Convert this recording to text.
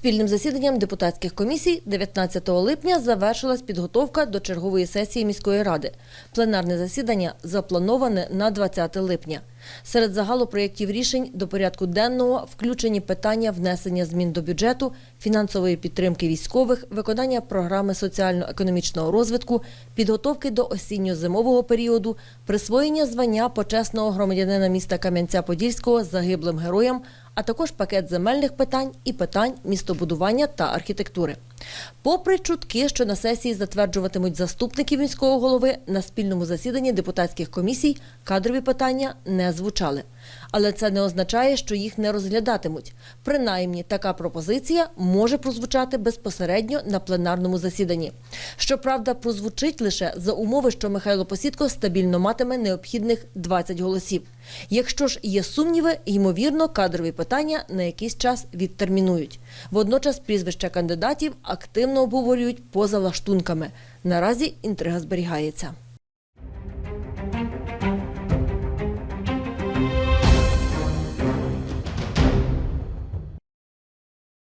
Спільним засіданням депутатських комісій 19 липня завершилась підготовка до чергової сесії міської ради. Пленарне засідання заплановане на 20 липня. Серед загалу проєктів рішень до порядку денного включені питання внесення змін до бюджету, фінансової підтримки військових, виконання програми соціально-економічного розвитку, підготовки до осінньо-зимового періоду, присвоєння звання почесного громадянина міста Кам'янця-Подільського загиблим героям, а також пакет земельних питань і питань містобудування та архітектури. Попри чутки, що на сесії затверджуватимуть заступників міського голови, на спільному засіданні депутатських комісій кадрові питання не звучали. Але це не означає, що їх не розглядатимуть. Принаймні, така пропозиція може прозвучати безпосередньо на пленарному засіданні. Щоправда, прозвучить лише за умови, що Михайло Посідко стабільно матиме необхідних 20 голосів. Якщо ж є сумніви, ймовірно, кадрові питання на якийсь час відтермінують. Водночас прізвища кандидатів активно обговорюють поза лаштунками. Наразі інтрига зберігається.